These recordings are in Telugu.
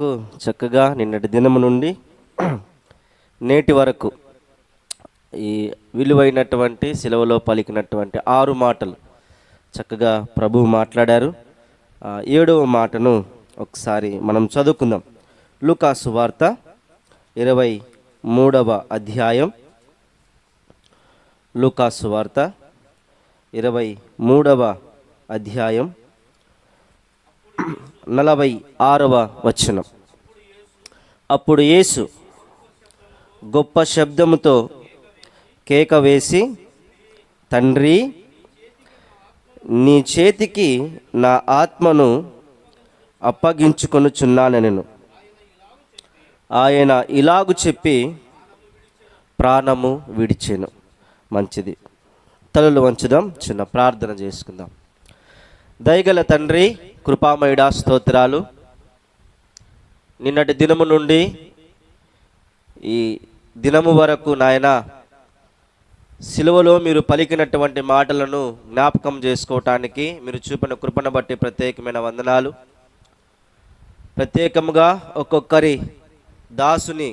చక్కగా నిన్నటి దినము నుండి నేటి వరకు ఈ విలువైనటువంటి సెలవులో పలికినటువంటి ఆరు మాటలు చక్కగా ప్రభువు మాట్లాడారు. ఏడవ మాటను ఒకసారి మనం చదువుకుందాం. లూకాసు వార్త ఇరవై మూడవ అధ్యాయం. లూకాసు వార్త ఇరవై మూడవ అధ్యాయం. నలభై ఆరవ వచనం. అప్పుడు యేసు గొప్ప శబ్దముతో కేక వేసి తండ్రి నీ చేతికి నా ఆత్మను అప్పగించుకొనుచున్నాను నేను ఆయన ఇలాగు చెప్పి ప్రాణము విడిచాను. మంచిది. తలలు వంచుదాం చిన్న ప్రార్థన చేసుకుందాం. దయగల తండ్రి కృపామయుడా స్తోత్రాలు. నిన్నటి దినము నుండి ఈ దినము వరకు నాయన సిలువలో మీరు పలికినటువంటి మాటలను జ్ఞాపకం చేసుకోవటానికి మీరు చూపిన కృపను బట్టి ప్రత్యేకమైన వందనాలు. ప్రత్యేకముగా ఒక్కొక్కరి దాసుని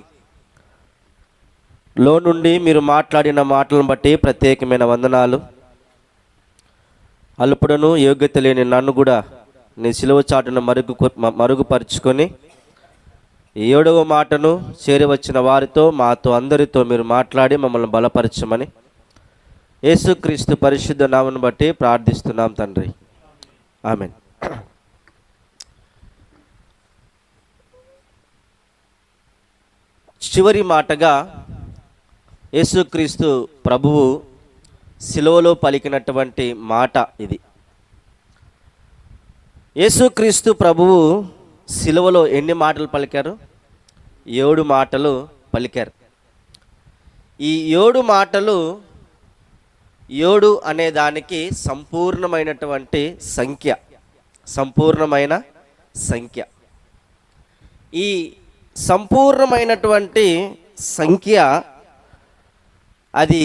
లో నుండి మీరు మాట్లాడిన మాటలను బట్టి ప్రత్యేకమైన వందనాలు. అల్పుడను యోగ్యత లేని నన్ను కూడా నీ సిలువ చాటును మరుగు మరుగుపరుచుకొని ఈ ఏడవ మాటను చేరివచ్చిన వారితో మాతో అందరితో మీరు మాట్లాడి మమ్మల్ని బలపరచమని యేసుక్రీస్తు పరిశుద్ధ నామను బట్టి ప్రార్థిస్తున్నాం తండ్రి. ఆమెన్. చివరి మాటగా యేసుక్రీస్తు ప్రభువు సిలువలో పలికినటువంటి మాట ఇది. యేసుక్రీస్తు ప్రభువు సిలువలో ఎన్ని మాటలు పలికారు? ఏడు మాటలు పలికారు. ఈ ఏడు మాటలు ఏడు అనే దానికి సంపూర్ణమైనటువంటి సంఖ్య. సంపూర్ణమైన సంఖ్య. ఈ సంపూర్ణమైనటువంటి సంఖ్య అది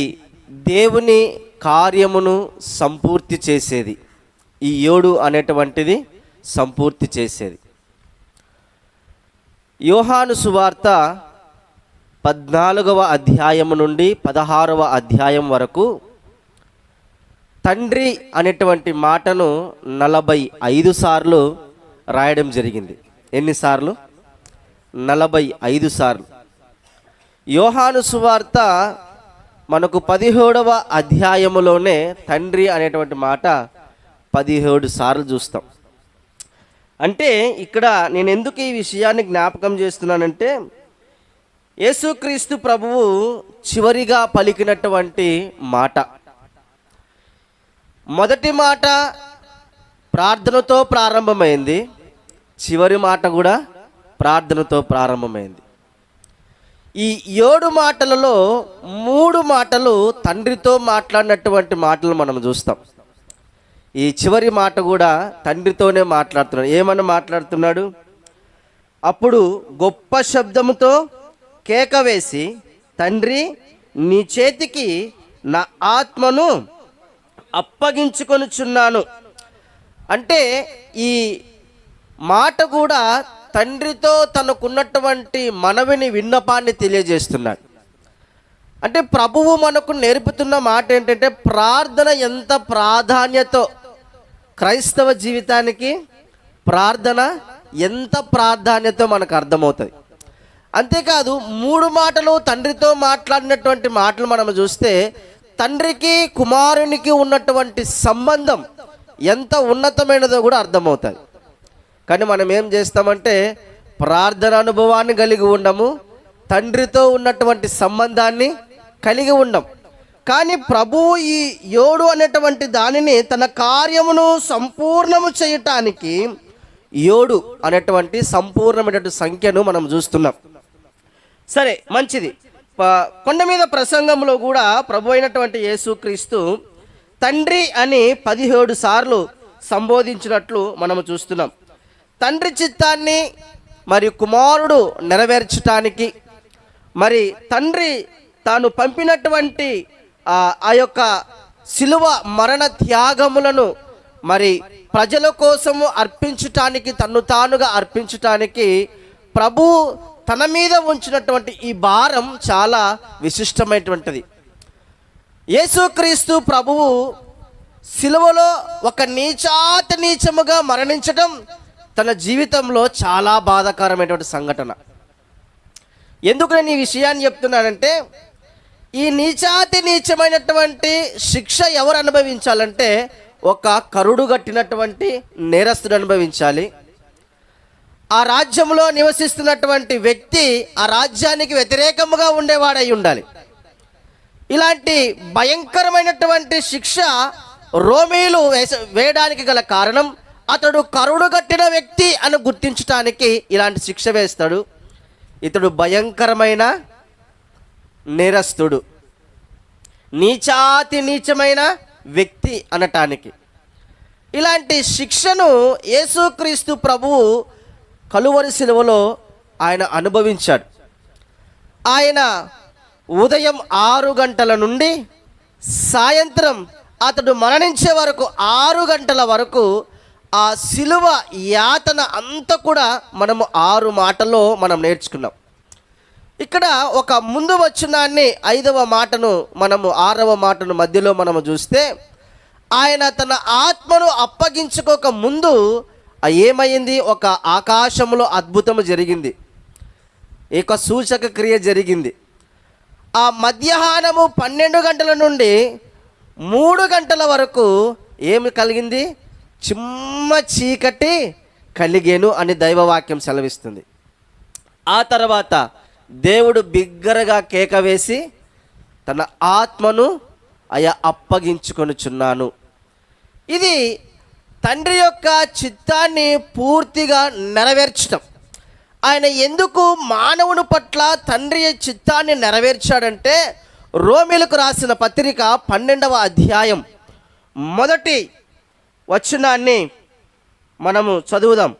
దేవుని కార్యమును సంపూర్తి చేసేది. ఈ ఏడు అనేటువంటిది సంపూర్తి చేసేది. యోహాను సువార్త పద్నాలుగవ అధ్యాయము నుండి పదహారవ అధ్యాయం వరకు తండ్రి అనేటువంటి మాటను నలభై ఐదు సార్లు రాయడం జరిగింది. ఎన్నిసార్లు నలభై ఐదు సార్లు. యోహాను సువార్త మనకు పదిహేడవ అధ్యాయములోనే తండ్రి అనేటువంటి మాట పదిహేడు సార్లు చూస్తాం. అంటే ఇక్కడ నేను ఎందుకు ఈ విషయాన్ని జ్ఞాపకం చేస్తున్నానంటే యేసుక్రీస్తు ప్రభువు చివరిగా పలికినటువంటి మాట. మొదటి మాట ప్రార్థనతో ప్రారంభమైంది చివరి మాట కూడా ప్రార్థనతో ప్రారంభమైంది. ఈ ఏడు మాటలలో మూడు మాటలు తండ్రితో మాట్లాడినటువంటి మాటలు మనం చూస్తాం. ఈ చివరి మాట కూడా తండ్రితోనే మాట్లాడుతున్నాడు. ఏమని మాట్లాడుతున్నాడు? అప్పుడు గొప్ప శబ్దముతో కేక వేసి తండ్రి నీ చేతికి నా ఆత్మను అప్పగించుకొనుచున్నాను. అంటే ఈ మాట కూడా తండ్రితో తనకున్నటువంటి మనవిని విన్నపాన్ని తెలియజేస్తున్నాడు. అంటే ప్రభువు మనకు నేర్పుతున్న మాట ఏంటంటే ప్రార్థన ఎంత ప్రాధాన్యతో క్రైస్తవ జీవితానికి ప్రార్థన ఎంత ప్రాధాన్యత మనకు అర్థమవుతుంది అంతేకాదు మూడు మాటలు తండ్రితో మాట్లాడినటువంటి మాటలు మనం చూస్తే తండ్రికి కుమారునికి ఉన్నటువంటి సంబంధం ఎంత ఉన్నతమైనదో కూడా అర్థమవుతుంది కానీ మనం ఏం చేస్తామంటే ప్రార్థన అనుభవాన్ని కలిగి ఉండము తండ్రితో ఉన్నటువంటి సంబంధాన్ని కలిగి ఉండం. కానీ ప్రభువు ఈ ఏడు అనేటువంటి దానిని తన కార్యమును సంపూర్ణము చేయటానికి ఏడు అనేటువంటి సంపూర్ణమైనటువంటి సంఖ్యను మనం చూస్తున్నాం. సరే మంచిది. కొండ మీద ప్రసంగంలో కూడా ప్రభు అయినటువంటి యేసుక్రీస్తు తండ్రి అని పదిహేడు సార్లు సంబోధించినట్లు మనము చూస్తున్నాం. తండ్రి చిత్తాన్ని మరి కుమారుడు నెరవేర్చటానికి మరి తండ్రి తాను పంపినటువంటి ఆ యొక్క శిలువ మరణ త్యాగములను మరి ప్రజల కోసము అర్పించటానికి తన్ను తానుగా అర్పించటానికి ప్రభు తన మీద ఉంచినటువంటి ఈ భారం చాలా విశిష్టమైనటువంటిది. యేసుక్రీస్తు ప్రభువు సిలువలో ఒక నీచాత నీచముగా మరణించడం తన జీవితంలో చాలా బాధాకరమైనటువంటి సంఘటన. ఎందుకు నేను ఈ విషయాన్ని చెప్తున్నానంటే ఈ నీచాతి నీచమైనటువంటి శిక్ష ఎవరు అనుభవించాలంటే ఒక కరుడు కట్టినటువంటి నేరస్తుడు అనుభవించాలి. ఆ రాజ్యంలో నివసిస్తున్నటువంటి వ్యక్తి ఆ రాజ్యానికి వ్యతిరేకముగా ఉండేవాడై ఉండాలి. ఇలాంటి భయంకరమైనటువంటి శిక్ష రోమీలు వేస వేయడానికి గల కారణం అతడు కరుడు కట్టిన వ్యక్తి అని గుర్తించడానికి ఇలాంటి శిక్ష వేస్తాడు. ఇతడు భయంకరమైన నేరస్తుడు. నీచాతి నీచమైన వ్యక్తి అనటానికి. ఇలాంటి శిక్షను యేసుక్రీస్తు ప్రభువు కలువరి శిలువలో ఆయన అనుభవించాడు. ఆయన ఉదయం ఆరు గంటల నుండి సాయంత్రం అతడు మరణించే వరకు ఆరు గంటల వరకు ఆ శిలువ యాతన అంతా కూడా మనము ఆరు మాటల్లో మనం నేర్చుకున్నాం. ఇక్కడ ఒక ముందు వచ్చినాన్ని ఐదవ మాటను మనము ఆరవ మాటను మధ్యలో మనము చూస్తే ఆయన తన ఆత్మను అప్పగించుకోక ముందు ఏమైంది? ఒక ఆకాశంలో అద్భుతము జరిగింది. ఒక సూచక క్రియ జరిగింది. ఆ మధ్యాహ్నము పన్నెండు గంటల నుండి మూడు గంటల వరకు ఏమి కలిగింది? చిమ్మ చీకటి కలిగేను అని దైవవాక్యం సెలవిస్తుంది. ఆ తర్వాత దేవుడు బిగ్గరగా కేక వేసి తన ఆత్మను అయ అప్పగించుకొనుచున్నాను. ఇది తండ్రి యొక్క చిత్తాన్ని పూర్తిగా నెరవేర్చడం ఆయన ఎందుకు మానవుని పట్ల తండ్రి చిత్తాన్ని నెరవేర్చాడంటే రోమిలకు రాసిన పత్రిక పన్నెండవ అధ్యాయం. మొదటి వచనాన్ని మనము చదువుదాం.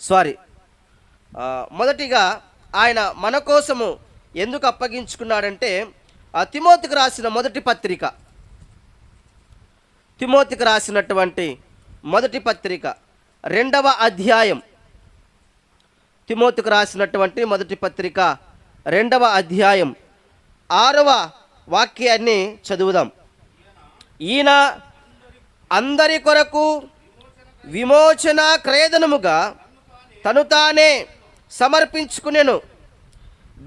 సారీ మొదటిగా ఆయన మన కోసము ఎందుకు అప్పగించుకున్నాడంటే ఆ తిమోతికి రాసిన మొదటి పత్రిక. తిమోతికి రాసినటువంటి మొదటి పత్రిక రెండవ అధ్యాయం. తిమోతికి రాసినటువంటి మొదటి పత్రిక రెండవ అధ్యాయం. ఆరవ వాక్యాన్ని చదువుదాం. ఈయన అందరి కొరకు విమోచన క్రేదనముగా తను తానే సమర్పించుకునేను.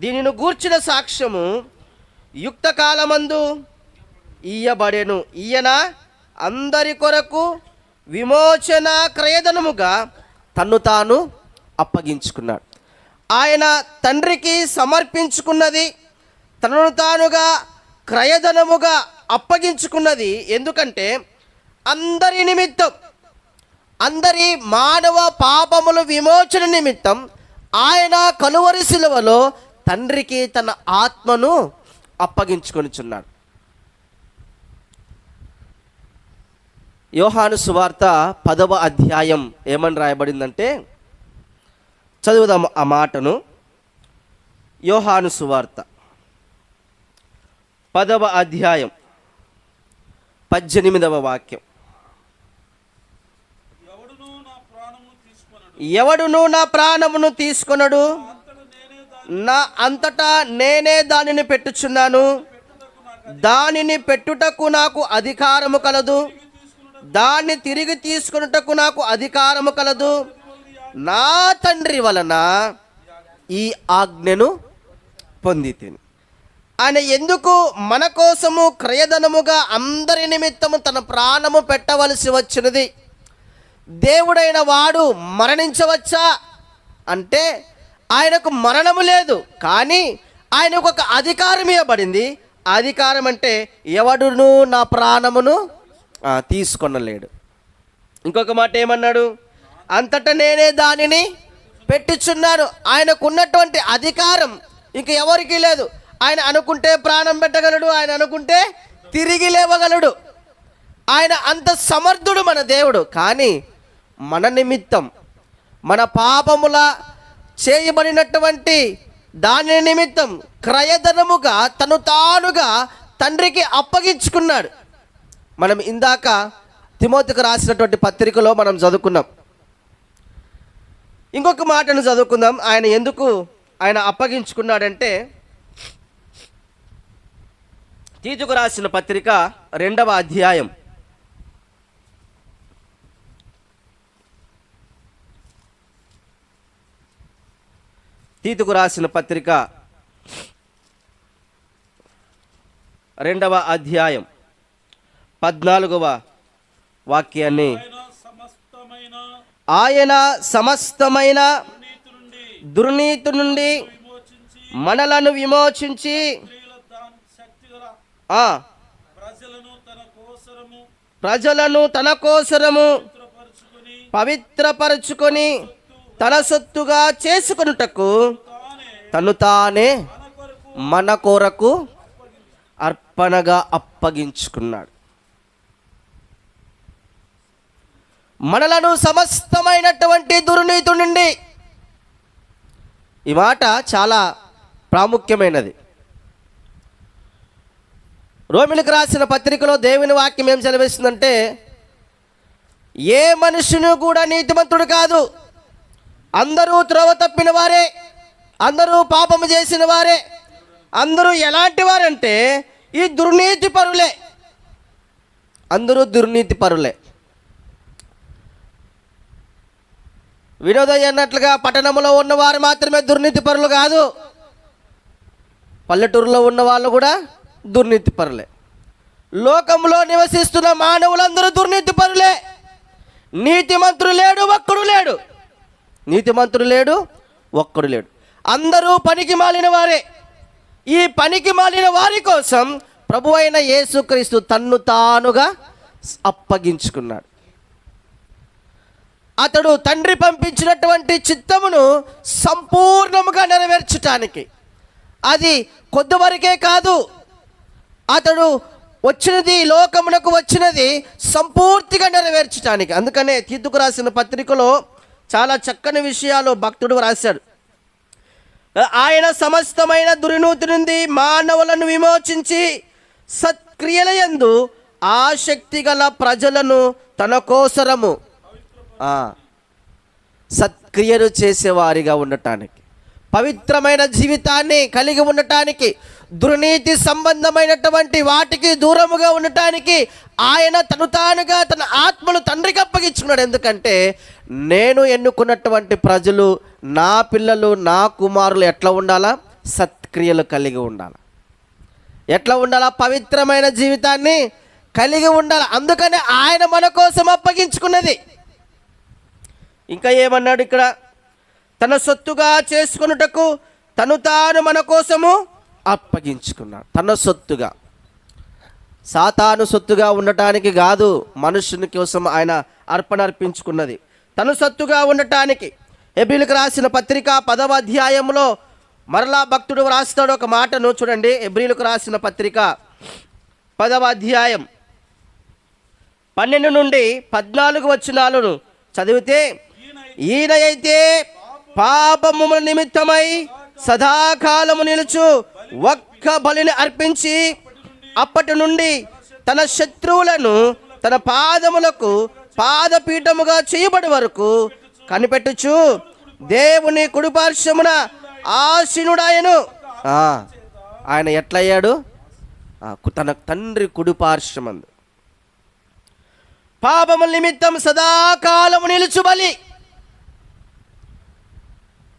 దీనిని గూర్చిన సాక్ష్యము యుక్త కాలమందు ఇయ్యబడెను. ఈయన అందరి కొరకు విమోచన క్రయదనముగా తన్ను తాను అప్పగించుకున్నాడు. ఆయన తండ్రికి సమర్పించుకున్నది తనను తానుగా క్రయధనముగా అప్పగించుకున్నది ఎందుకంటే అందరి నిమిత్తం అందరి మానవ పాపముల విమోచన నిమిత్తం ఆయన కలువరి శిలువలో తండ్రికి తన ఆత్మను అప్పగించుకొనిచున్నాడు. యోహాను సువార్త పదవ అధ్యాయం ఏమని రాయబడిందంటే చదువుదాం ఆ మాటను. యోహాను సువార్త పదవ అధ్యాయం పద్దెనిమిదవ వాక్యం ఎవడును నా ప్రాణము తీసుకొనడు ఎవడును నా ప్రాణమును తీసుకొనడు? నా అంతటా నేనే దానిని పెట్టుచున్నాను. దానిని పెట్టుటకు నాకు అధికారము కలదు. దాన్ని తిరిగి తీసుకొనుటకు నాకు అధికారము కలదు. నా తండ్రి వలన ఈ ఆజ్ఞను పొందితిని. ఆయన ఎందుకు మన కోసము క్రయధనముగా అందరి నిమిత్తము తన ప్రాణము పెట్టవలసి వచ్చినది? దేవుడైన వాడు మరణించవచ్చా? అంటే ఆయనకు మరణము లేదు కానీ ఆయనకు ఒక అధికారం ఇవ్వబడింది. అధికారం అంటే ఎవడును నా ప్రాణమును తీసుకొనలేడు. ఇంకొక మాట ఏమన్నాడు? అంతటా నేనే దానిని పెట్టించున్నాను. ఆయనకు ఉన్నటువంటి అధికారం ఇంక ఎవరికీ లేదు. ఆయన అనుకుంటే ప్రాణం పెట్టగలడు ఆయన అనుకుంటే తిరిగి లేవగలడు. ఆయన అంత సమర్థుడు మన దేవుడు. కానీ మన నిమిత్తం మన పాపముల చేయబడినటువంటి దాని నిమిత్తం క్రయధనముగా తను తానుగా తండ్రికి అప్పగించుకున్నాడు. మనం ఇందాక తిమోతికి రాసినటువంటి పత్రికలో మనం చదువుకున్నాం. ఇంకొక మాటను చదువుకుందాం. ఆయన ఎందుకు ఆయన అప్పగించుకున్నాడంటే తీతుకు రాసిన పత్రిక రెండవ అధ్యాయం. తీతుకు రాసిన పత్రిక రెండవ అధ్యాయం పద్నాలుగవ వాక్యాన్ని. ఆయన సమస్తమైన దుర్నీతి నుండి మనలను విమోచించి ఆ ప్రజలను తన కోసరము పవిత్రపరుచుకొని పవిత్రపరచుకొని తన సొత్తుగా చేసుకొనుటకు తను తానే మన కొరకు అర్పణగా అప్పగించుకున్నాడు. మనలను సమస్తమైనటువంటి దుర్నీతి నుండి ఈ మాట చాలా ప్రాముఖ్యమైనది. రోమిలకు రాసిన పత్రికలో దేవుని వాక్యం ఏం సెలవిస్తుందంటే ఏ మనుషును కూడా నీతిమంతుడు కాదు. అందరూ త్రోవ తప్పిన వారే అందరూ పాపము చేసిన వారే అందరూ ఎలాంటి వారంటే ఈ దుర్నీతి పరులే. అందరూ దుర్నీతి పరులే. వినోదయ్య అన్నట్లుగా పట్టణంలో ఉన్నవారు మాత్రమే దుర్నీతి పరులు కాదు పల్లెటూరులో ఉన్న వాళ్ళు కూడా దుర్నీతి పరులే. లోకంలో నివసిస్తున్న మానవులందరూ దుర్నీతి పరులే. నీతిమంతుడు లేడు ఒక్కడు లేడు. నీతిమంతుడు లేడు ఒక్కడు లేడు. అందరూ పనికి మాలిన వారే. ఈ పనికి మాలిన వారి కోసం ప్రభు అయిన యేసుక్రీస్తు తన్ను తానుగా అప్పగించుకున్నాడు. అతడు తండ్రి పంపించినటువంటి చిత్తమును సంపూర్ణముగా నెరవేర్చటానికి. అది కొద్దివరకే కాదు. అతడు వచ్చినది ఈ లోకమునకు వచ్చినది సంపూర్తిగా నెరవేర్చడానికి అందుకనే తీతుకు రాసిన పత్రికలో చాలా చక్కని విషయాలు భక్తుడు రాశాడు. ఆయన సమస్తమైన దురినూతి నుండి మానవులను విమోచించి సత్క్రియలయందు ఆసక్తి గల ప్రజలను తన కోసరము సత్క్రియలు చేసేవారిగా ఉండటానికి పవిత్రమైన జీవితాన్ని కలిగి ఉండటానికి దుర్నీతి సంబంధమైనటువంటి వాటికి దూరముగా ఉండటానికి ఆయన తను తానుగా తన ఆత్మను తండ్రికి అప్పగించుకున్నాడు. ఎందుకంటే నేను ఎన్నుకున్నటువంటి ప్రజలు నా పిల్లలు నా కుమారులు ఎట్లా ఉండాలా? సత్క్రియలు కలిగి ఉండాలి. ఎట్లా ఉండాలా? పవిత్రమైన జీవితాన్ని కలిగి ఉండాలి. అందుకనే ఆయన మన కోసం అప్పగించుకున్నది. ఇంకా ఏమన్నాడు ఇక్కడ? తన సొత్తుగా చేసుకున్నటకు తను తాను మన కోసము అప్పగించుకున్నాడు. తన సొత్తుగా. సాతాను సొత్తుగా ఉండటానికి కాదు మనుషుని కోసం ఆయన అర్పణ అర్పించుకున్నది. తను సొత్తుగా ఉండటానికి ఎబ్రిలకు రాసిన పత్రిక పదవ అధ్యాయంలో మరలా భక్తుడు రాస్తాడు ఒక మాటను చూడండి. ఎబ్రిలకు రాసిన పత్రిక పదవ అధ్యాయం పన్నెండు నుండి పద్నాలుగు వచ్చినాలను చదివితే ఈయన అయితే పాపము నిమిత్తమై సదాకాలము నిలుచు ఒక్క బలిని అర్పించి అప్పటి నుండి తన శత్రువులను తన పాదములకు పాదపీఠముగా చేయబడి వరకు కనిపెట్టుచు దేవుని కుడిపార్శ్వమున ఆశీనుడాయను ఆయన ఎట్లయ్యాడు? తన తండ్రి కుడిపార్శ్వమందు. పాపముల నిమిత్తం సదాకాలము నిలుచుబలి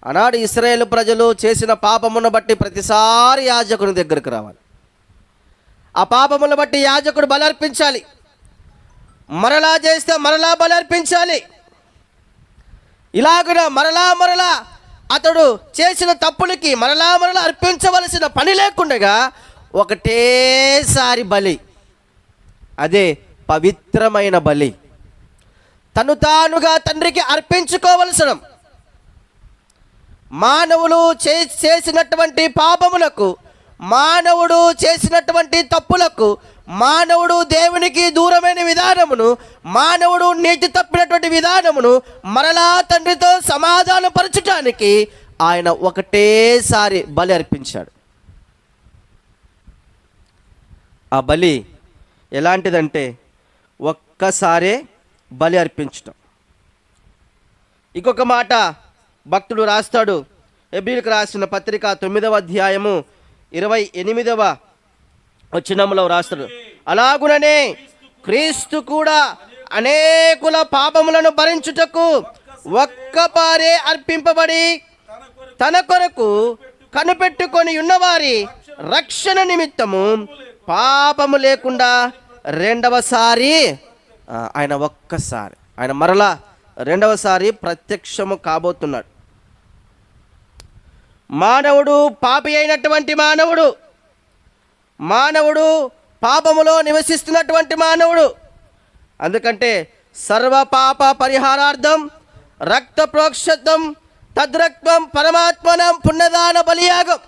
ఆనాడు ఇస్రాయేల్ ప్రజలు చేసిన పాపమును బట్టి ప్రతిసారి యాజకుని దగ్గరికి రావాలి. ఆ పాపమును బట్టి యాజకుడు బలర్పించాలి. మరలా చేస్తే మరలా బలర్పించాలి. ఇలాగున మరలా మరలా అతడు చేసిన తప్పులకి మరలా మరలా అర్పించవలసిన పని లేకుండగా ఒకటేసారి బలి. అదే పవిత్రమైన బలి. తను తానుగా తండ్రికి అర్పించుకోవలసిన. మానవులు చే చేసినటువంటి పాపములకు మానవుడు చేసినటువంటి తప్పులకు మానవుడు దేవునికి దూరమైన విధానమును మానవుడు నీతి తప్పినటువంటి విధానమును మరలా తండ్రితో సమాధానపరచటానికి ఆయన ఒకటేసారి బలి అర్పించాడు. ఆ బలి ఎలాంటిదంటే ఒక్కసారే బలి అర్పించటం. ఇంకొక మాట భక్తుడు రాస్తాడు. ఎబ్రిల్కి రాసిన పత్రిక తొమ్మిదవ అధ్యాయము ఇరవై ఎనిమిదవ వచ్చినములో రాస్తాడు అలాగుననే క్రీస్తు కూడా అనేకుల పాపములను భరించుటకు ఒక్కపారే అర్పింపబడి తన కొరకు కనిపెట్టుకొని ఉన్నవారి రక్షణ నిమిత్తము పాపము లేకుండా రెండవసారి ఆయన ఒక్కసారి ఆయన మరలా రెండవసారి ప్రత్యక్షము కాబోతున్నాడు. మానవుడు పాపి అయినటువంటి మానవుడు. మానవుడు పాపములో నివసిస్తున్నటువంటి మానవుడు. అందుకంటే సర్వ పాప పరిహారార్థం రక్త ప్రోక్షత్వం తద్రత్వం పరమాత్మనం పుణ్యదాన బలియాగం.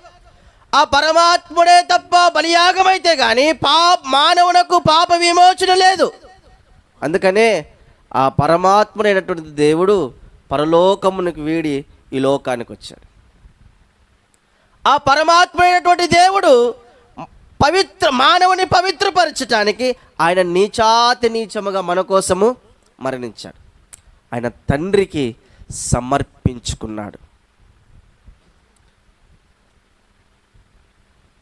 ఆ పరమాత్ముడే తప్ప బలియాగం అయితే కానీ పా మానవునకు పాప విమోచన లేదు. అందుకనే ఆ పరమాత్ముడైనటువంటి దేవుడు పరలోకమునికి వీడి ఈ లోకానికి వచ్చాడు ఆ పరమాత్మైనటువంటి దేవుడు పవిత్ర మానవుని పవిత్రపరచటానికి ఆయన నీచాతి నీచముగా మన కోసము మరణించాడు. ఆయన తండ్రికి సమర్పించుకున్నాడు.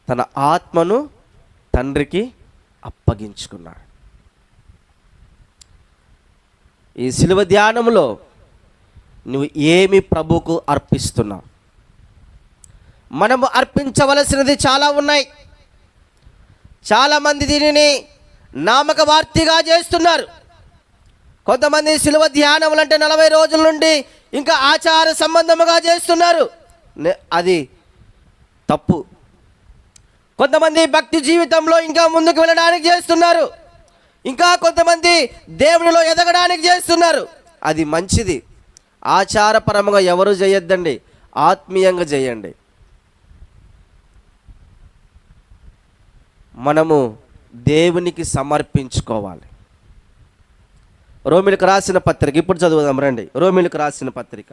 తన ఆత్మను తండ్రికి అప్పగించుకున్నాడు. ఈ శిలువ ధ్యానములో నువ్వు ఏమి ప్రభుకు అర్పిస్తున్నావు? మనము అర్పించవలసినది చాలా ఉన్నాయి. చాలామంది దీనిని నామక వార్తిగా చేస్తున్నారు. కొంతమంది శిలువ ధ్యానములు అంటే నలభై రోజుల నుండి ఇంకా ఆచార సంబంధముగా చేస్తున్నారు. అది తప్పు. కొంతమంది భక్తి జీవితంలో ఇంకా ముందుకు వెళ్ళడానికి చేస్తున్నారు. ఇంకా కొంతమంది దేవునిలో ఎదగడానికి చేస్తున్నారు. అది మంచిది. ఆచారపరముగా ఎవరు చేయొద్దండి ఆత్మీయంగా చేయండి మనము దేవునికి సమర్పించుకోవాలి. రోమిలకు రాసిన పత్రిక ఇప్పుడు చదువుదాం రండి. రోమిలకు రాసిన పత్రిక.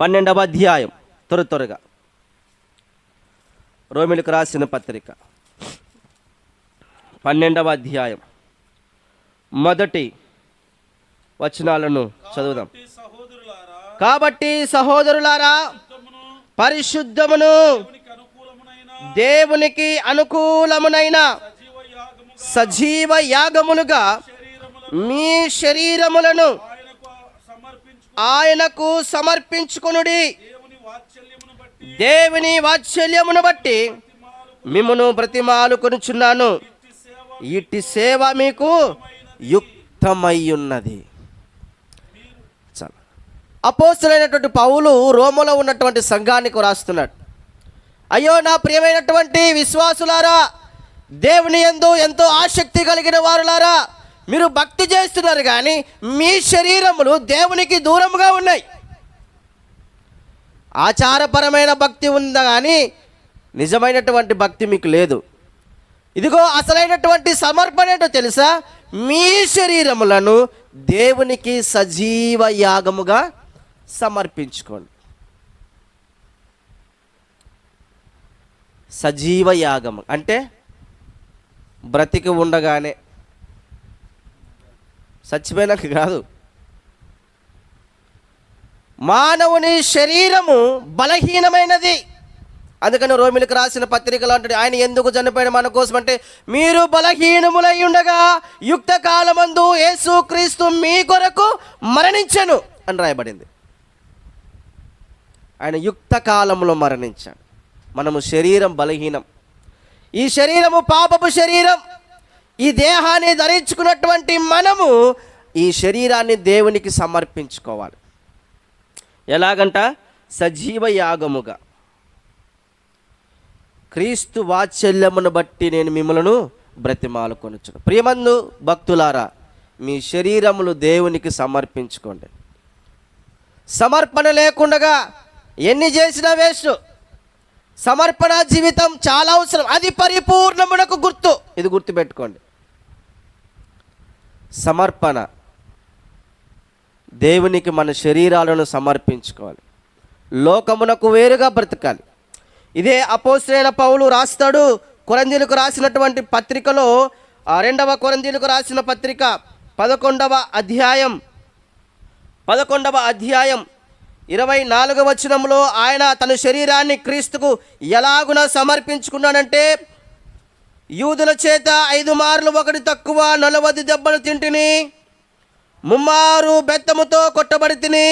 పన్నెండవ అధ్యాయం త్వర త్వరగా. రోమిలకు రాసిన పత్రిక. పన్నెండవ అధ్యాయం. మొదటి వచనాలను చదువుదాం. కాబట్టి సహోదరులారా పరిశుద్ధమును దేవునికి అనుకూలమునైన సజీవ యాగములుగా మీ శరీరములను ఆయనకు సమర్పించుకునుడి. దేవుని వాత్సల్యమును బట్టి మిమ్మను బ్రతిమాలు కొనుచున్నాను. ఇట్టి సేవ మీకు యుక్తమయ్యున్నది. ఉన్నది అపోస్తులైనటువంటి పౌలు రోమలో ఉన్నటువంటి సంఘానికి రాస్తున్నాడు. అయ్యో నా ప్రియమైనటువంటి విశ్వాసులారా దేవుని యందు ఎంతో ఆసక్తి కలిగిన వారులారా మీరు భక్తి చేస్తున్నారు కానీ మీ శరీరములు దేవునికి దూరంగా ఉన్నాయి. ఆచారపరమైన భక్తి ఉందా కానీ నిజమైనటువంటి భక్తి మీకు లేదు. ఇదిగో అసలైనటువంటి సమర్పణ ఏంటో తెలుసా? మీ శరీరములను దేవునికి సజీవ యాగముగా సమర్పించుకోండి. సజీవ యాగము అంటే బ్రతికి ఉండగానే. చచ్చిపోయినాక కాదు. మానవుని శరీరము బలహీనమైనది. అందుకని రోమిలకు రాసిన పత్రికలు అంటాడు ఆయన ఎందుకు చనిపోయిన మన కోసం అంటే మీరు బలహీనములై ఉండగా యుక్త కాలమందు యేసు క్రీస్తు మీ కొరకు మరణించను అని రాయబడింది. ఆయన యుక్త కాలంలో మరణించాడు. మనము శరీరం బలహీనం. ఈ శరీరము పాపపు శరీరం. ఈ దేహాన్ని ధరించుకున్నటువంటి మనము ఈ శరీరాన్ని దేవునికి సమర్పించుకోవాలి. ఎలాగంట? సజీవ యాగముగా. క్రీస్తు వాత్సల్యమును బట్టి నేను మిమ్మలను బ్రతిమాలు కొనుచును. ప్రియమందు భక్తులారా మీ శరీరములు దేవునికి సమర్పించుకోండి. సమర్పణ లేకుండగా ఎన్ని చేసినా వేస్ట్. సమర్పణ జీవితం చాలా అవసరం. అది పరిపూర్ణమునకు గుర్తు. ఇది గుర్తుపెట్టుకోండి. సమర్పణ. దేవునికి మన శరీరాలను సమర్పించుకోవాలి. లోకమునకు వేరుగా బ్రతకాలి. ఇదే అపోసైన పౌలు రాస్తాడు. కొరందీలకు రాసినటువంటి పత్రికలో ఆ రెండవ కొరందీలకు రాసిన పత్రిక పదకొండవ అధ్యాయం పదకొండవ అధ్యాయం ఇరవై నాలుగు వచనంలో ఆయన తన శరీరాన్ని క్రీస్తుకు ఎలాగున సమర్పించుకున్నాడంటే యూదుల చేత ఐదు మార్లు ఒకటి తక్కువ నలవది దెబ్బలు తింటిని ముమ్మారు బెత్తముతో కొట్టబడి తిని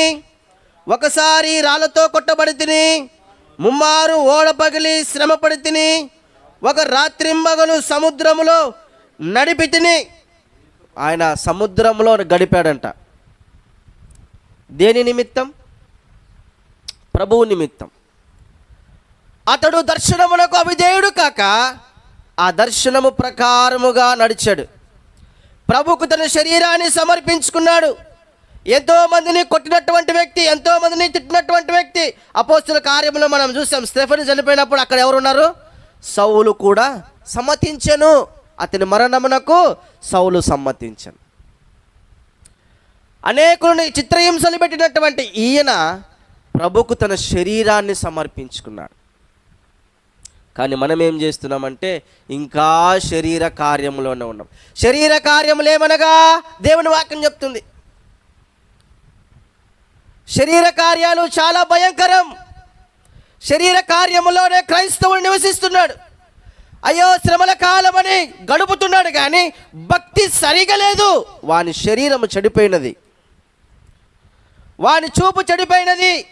ఒకసారి రాళ్ళతో కొట్టబడి తిని ముమ్మారు ఓడ పగిలి శ్రమపడి తిని ఒక రాత్రింబగలు సముద్రములో నడిపి తిని ఆయన సముద్రంలో గడిపాడంట. దేని నిమిత్తం? ప్రభువు నిమిత్తం. అతడు దర్శనమునకు అవిధేయుడు కాక ఆ దర్శనము ప్రకారముగా నడిచాడు. ప్రభుకు తన శరీరాన్ని సమర్పించుకున్నాడు. ఎంతోమందిని కొట్టినటువంటి వ్యక్తి ఎంతోమందిని తిట్టినటువంటి వ్యక్తి అపోస్తుల కార్యంలో మనం చూసాం. స్టెఫెన్ చనిపోయినప్పుడు అక్కడ ఎవరున్నారు? సౌలు కూడా సమ్మతించను. అతని మరణమునకు సౌలు సమ్మతించను. అనేకులని చిత్రహింసలు పెట్టినటువంటి ఈయన ప్రభుకు తన శరీరాన్ని సమర్పించుకున్నాడు. కానీ మనం ఏం చేస్తున్నామంటే ఇంకా శరీర కార్యంలోనే ఉన్నాం. శరీర కార్యములు ఏమనగా? దేవుని వాక్యం చెప్తుంది. శరీర కార్యాలు చాలా భయంకరం. శరీర కార్యములోనే క్రైస్తవుడు నివసిస్తున్నాడు. అయ్యో శ్రమల కాలమని గడుపుతున్నాడు కానీ భక్తి సరిగా లేదు. వాని శరీరము చెడిపోయినది. వాని చూపు చెడిపోయినది.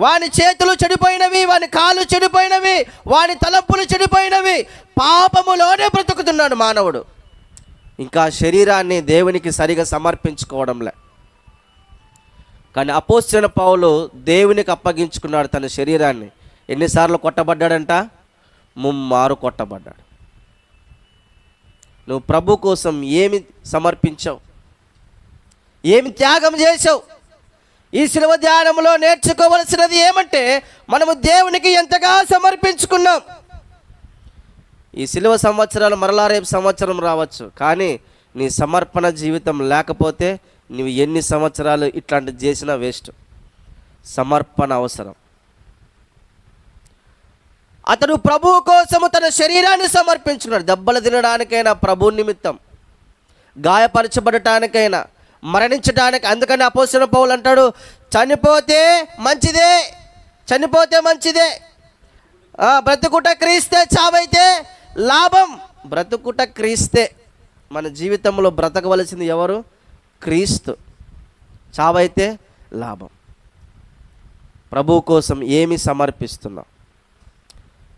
వాని చేతులు చెడిపోయినవి వాని కాళ్ళు చెడిపోయినవి వాని తలపులు చెడిపోయినవి పాపములోనే బ్రతుకుతున్నాడు మానవుడు. ఇంకా శరీరాన్ని దేవునికి సరిగా సమర్పించుకోవడంలే. కానీ అపోస్తున్న పౌలు దేవునికి అప్పగించుకున్నాడు తన శరీరాన్ని. ఎన్నిసార్లు కొట్టబడ్డాడంట? ముమ్మారు కొట్టబడ్డాడు. నువ్వు ప్రభు కోసం ఏమి సమర్పించావు? ఏమి త్యాగం చేసావు ఈ శిలువ ధ్యానంలో నేర్చుకోవలసినది ఏమంటే మనము దేవునికి ఎంతగా సమర్పించుకున్నాం. ఈ శిలువ సంవత్సరాలు మరలా రేపు సంవత్సరం రావచ్చు. కానీ నీ సమర్పణ జీవితం లేకపోతే నువ్వు ఎన్ని సంవత్సరాలు ఇట్లాంటివి చేసినా వేస్ట్. సమర్పణ అవసరం. అతడు ప్రభువు కోసము తన శరీరాన్ని సమర్పించుకున్నాడు. దెబ్బలు తినడానికైనా ప్రభు నిమిత్తం. గాయపరచబడటానికైనా మరణించడానికి అందుకని అపోసిన పౌలు అంటాడు చనిపోతే మంచిదే చనిపోతే మంచిదే. బ్రతుకుట క్రీస్తే చావైతే లాభం. బ్రతుకుట క్రీస్తే మన జీవితంలో బ్రతకవలసింది ఎవరు? క్రీస్తు. చావైతే లాభం. ప్రభు కోసం ఏమి సమర్పిస్తున్నాం?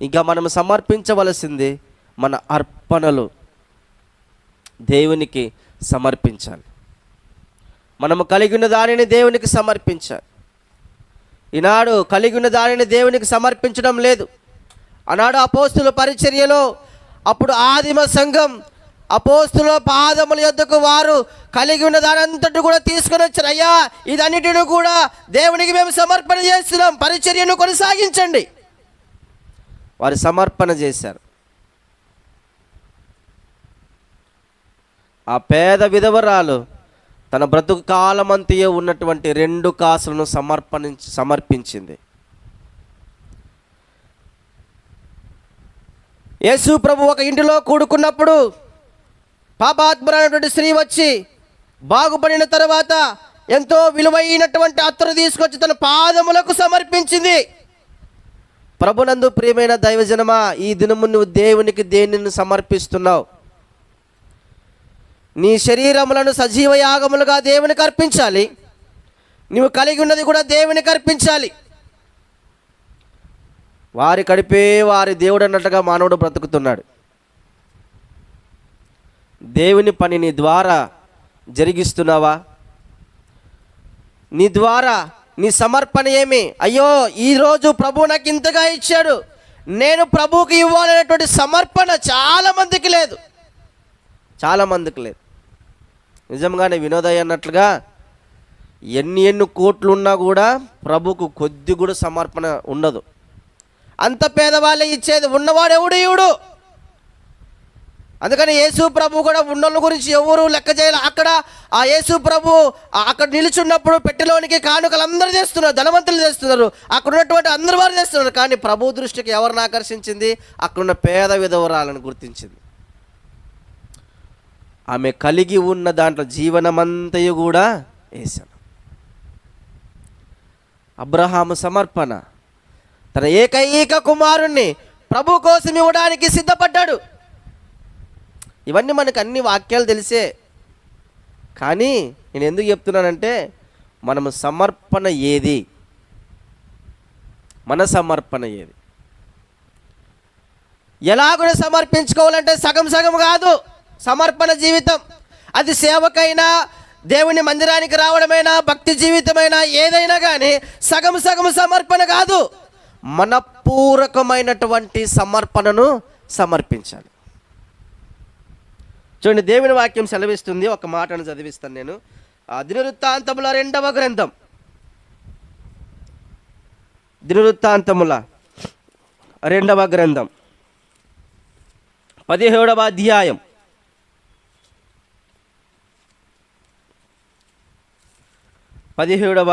ఇంకా మనం సమర్పించవలసింది మన అర్పణలు దేవునికి సమర్పించాలి. మనము కలిగి ఉన్న దానిని దేవునికి సమర్పించాలి. ఈనాడు కలిగి ఉన్న దానిని దేవునికి సమర్పించడం లేదు. ఆనాడు అపోస్తుల పరిచర్యలో అప్పుడు ఆదిమ సంఘం అపోస్తుల పాదముల యొద్దకు వారు కలిగి ఉన్న దానంతటి కూడా తీసుకొని వచ్చారు. అయ్యా ఇదన్నిటిని కూడా దేవునికి మేము సమర్పణ చేస్తున్నాం. పరిచర్యను కొనసాగించండి. వారు సమర్పణ చేశారు. ఆ పేద విధవరాలు తన బ్రతుకు కాలమంతయే ఉన్నటువంటి రెండు కాసులను సమర్పణ సమర్పించింది. యేసు ప్రభు ఒక ఇంటిలో కూడుకున్నప్పుడు పాపాత్మరైనటువంటి స్త్రీ వచ్చి బాగుపడిన తర్వాత ఎంతో విలువైనటువంటి అత్తరు తీసుకొచ్చి తన పాదములకు సమర్పించింది. ప్రభునందు ప్రియమైన దైవజనమా ఈ దినము నువ్వు దేవునికి దేనిని సమర్పిస్తున్నావు? నీ శరీరములను సజీవ యాగములుగా దేవునికి అర్పించాలి. నువ్వు కలిగి ఉన్నది కూడా దేవునికి అర్పించాలి. వారి కడిపే వారి దేవుడు అన్నట్టుగా మానవుడు బ్రతుకుతున్నాడు. దేవుని పని నీ ద్వారా జరిగిస్తున్నావా? నీ ద్వారా నీ సమర్పణ ఏమి? అయ్యో ఈరోజు ప్రభు నాకు ఇంతగా ఇచ్చాడు. నేను ప్రభువుకి ఇవ్వాలనేటువంటి సమర్పణ చాలా మందికి లేదు. చాలా మందికి లేదు. నిజంగానే వినోదయ్య అన్నట్లుగా ఎన్ని ఎన్ని కోట్లున్నా కూడా ప్రభుకు కొద్ది కూడా సమర్పణ ఉండదు. అంత పేదవాళ్ళే ఇచ్చేది ఉన్నవాడు ఎవడు ఇవుడు అందుకని యేసు ప్రభు కూడా ఉన్నోళ్ళ గురించి ఎవరు లెక్క చేయాలి. అక్కడ ఆ యేసు ప్రభు అక్కడ నిలుచున్నప్పుడు పెట్టెలోనికి కానుకలు అందరూ చేస్తున్నారు ధనవంతులు చేస్తున్నారు అక్కడ ఉన్నటువంటి అందరు వారు చేస్తున్నారు కానీ ప్రభు దృష్టికి ఎవరిని ఆకర్షించింది? అక్కడున్న పేద విధవరాలను గుర్తించింది. ఆమె కలిగి ఉన్న దాంట్లో జీవనమంతయు కూడా వేశాను అబ్రహాము సమర్పణ. తన ఏకైక కుమారుణ్ణి ప్రభు కోసం ఇవ్వడానికి సిద్ధపడ్డాడు. ఇవన్నీ మనకు అన్ని వాక్యాలు తెలిసే. కానీ నేను ఎందుకు చెప్తున్నానంటే మనము సమర్పణ ఏది? మన సమర్పణ ఏది? ఎలాగో సమర్పించుకోవాలంటే సగం సగం కాదు. సమర్పణ జీవితం. అది సేవకైనా దేవుని మందిరానికి రావడమైనా భక్తి జీవితమైనా ఏదైనా కానీ సగం సగం సమర్పణ కాదు. మనపూర్వకమైనటువంటి సమర్పణను సమర్పించాలి. చూడండి దేవుని వాక్యం సెలవిస్తుంది. ఒక మాటను చదివిస్తాను నేను. ఆ దినవృత్తాంతముల రెండవ గ్రంథం. దినవృత్తాంతముల రెండవ గ్రంథం. పదిహేడవ అధ్యాయం. పదిహేడవ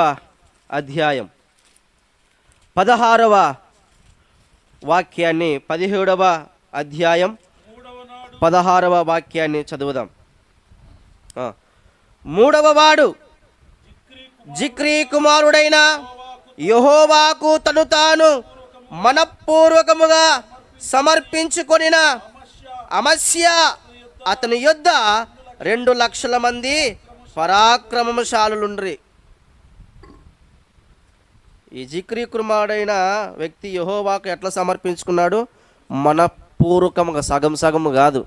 అధ్యాయం. పదహారవ వాక్యాన్ని పదిహేడవ అధ్యాయం పదహారవ వాక్యాన్ని చదువుదాం. మూడవ వాడు జిక్రీ కుమారుడైన యహోవాకు తను తాను మనపూర్వకముగా సమర్పించుకొనిన అమస్య అతని యొద్ద రెండు లక్షల మంది పరాక్రమశాలులుండ్రి. ఈ జిక్రీ కుమారుడైన వ్యక్తి యహోవాకు ఎట్లా సమర్పించుకున్నాడు? మనపూర్వకంగా సగం సగం కాదు.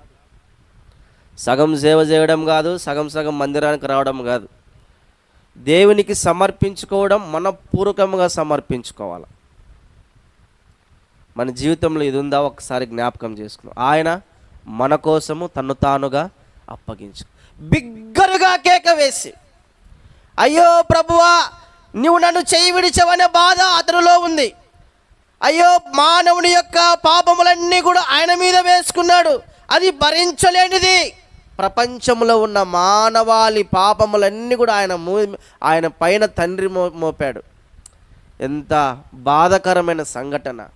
సగం సేవ చేయడం కాదు సగం సగం మందిరానికి రావడం కాదు. దేవునికి సమర్పించుకోవడం మనపూర్వకంగా సమర్పించుకోవాలి. మన జీవితంలో ఇది ఉందా ఒకసారి జ్ఞాపకం చేసుకున్నాం. ఆయన మన కోసము తను తానుగా అప్పగించు. బిగ్గరగా కేక వేసి అయ్యో ప్రభువా నువ్వు నన్ను చేయి విడిచవనే బాధ అతనిలో ఉంది. అయ్యో మానవుని యొక్క పాపములన్నీ కూడా ఆయన మీద వేసుకున్నాడు. అది భరించలేనిది. ప్రపంచంలో ఉన్న మానవాళి పాపములన్నీ కూడా ఆయన మూ ఆయన పైన తండ్రి మో మోపాడు. ఎంత బాధకరమైన సంఘటన.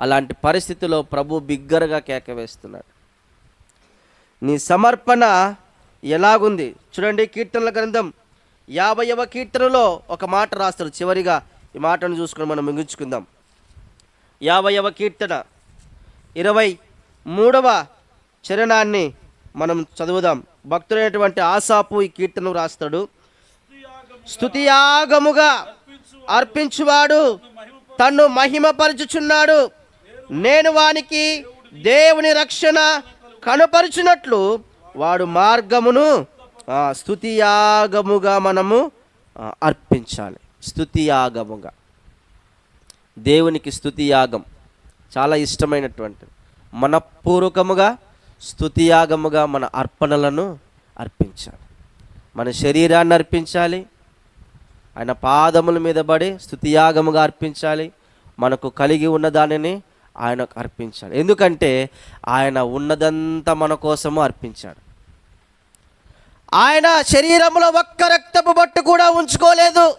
అలాంటి పరిస్థితిలో ప్రభు బిగ్గరగా కేక వేస్తున్నాడు. నీ సమర్పణ ఎలాగుంది? చూడండి కీర్తనల గ్రంథం యాభైవ కీర్తనలో ఒక మాట రాస్తాడు చివరిగా ఈ మాటను చూసుకొని మనం ముగించుకుందాం. యాభైవ కీర్తన. ఇరవై మూడవ చరణాన్ని మనం చదువుదాం. భక్తుడైనటువంటి ఆసాపు ఈ కీర్తనను రాస్తాడు. స్థుతియాగముగా అర్పించువాడు తన్ను మహిమపరచుచున్నాడు. నేను వానికి దేవుని రక్షణ కనుపరుచున్నట్లు వాడు మార్గమును స్థుతియాగముగా మనము అర్పించాలి. స్థుతియాగముగా దేవునికి స్థుతియాగం చాలా ఇష్టమైనటువంటిది. మనపూర్వకముగా స్థుతియాగముగా మన అర్పణలను అర్పించాలి. మన శరీరాన్ని అర్పించాలి. ఆయన పాదముల మీద పడి స్థుతియాగముగా అర్పించాలి. మనకు కలిగి ఉన్న దానిని ఆయనకు అర్పించాలి. ఎందుకంటే ఆయన ఉన్నదంతా మన కోసము అర్పించాడు. ఆయన శరీరంలో ఒక్క రక్తపు బొట్టు కూడా ఉంచుకోలేదు.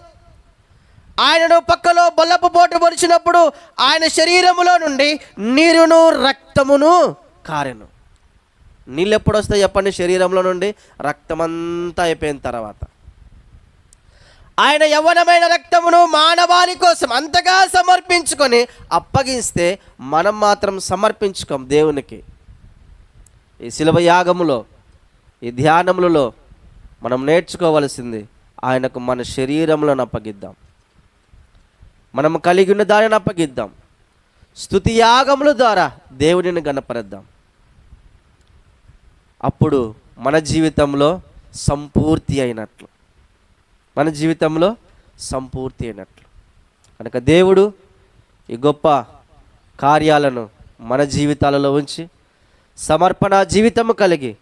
ఆయనను పక్కలో బొల్లపు పోటు పొడిచినప్పుడు ఆయన శరీరములో నుండి నీరును రక్తమును కారెను. నీళ్ళు ఎప్పుడు వస్తాయి చెప్పండి? శరీరంలో నుండి రక్తమంతా అయిపోయిన తర్వాత. ఆయన యవ్వనమైన రక్తమును మానవాళి కోసం అంతగా సమర్పించుకొని అప్పగిస్తే మనం మాత్రం సమర్పించుకోం దేవునికి. ఈ శిలవ యాగములో ఈ ధ్యానములలో మనం నేర్చుకోవలసింది ఆయనకు మన శరీరములను అప్పగిద్దాం. మనం కలిగి ఉన్న దానిని అప్పగిద్దాం. స్థుతి యాగముల ద్వారా దేవుడిని గణపరద్దాం. అప్పుడు మన జీవితంలో సంపూర్తి అయినట్లు. మన జీవితంలో సంపూర్తి అయినట్లు. కనుక దేవుడు ఈ గొప్ప కార్యాలను మన జీవితాలలో ఉంచి సమర్పణ జీవితము కలిగి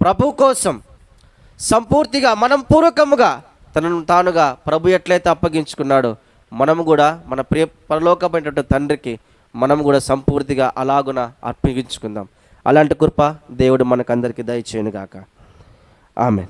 ప్రభు కోసం సంపూర్తిగా మనం పూర్వకముగా తనను తానుగా ప్రభు ఎట్లయితే అప్పగించుకున్నాడో మనము కూడా మన ప్రియ పరలోకమైనటువంటి తండ్రికి మనం కూడా సంపూర్తిగా అలాగున అర్పించుకుందాం. అలాంటి కృప దేవుడు మనకందరికీ దయచేయను ఆమెన్. ఆమె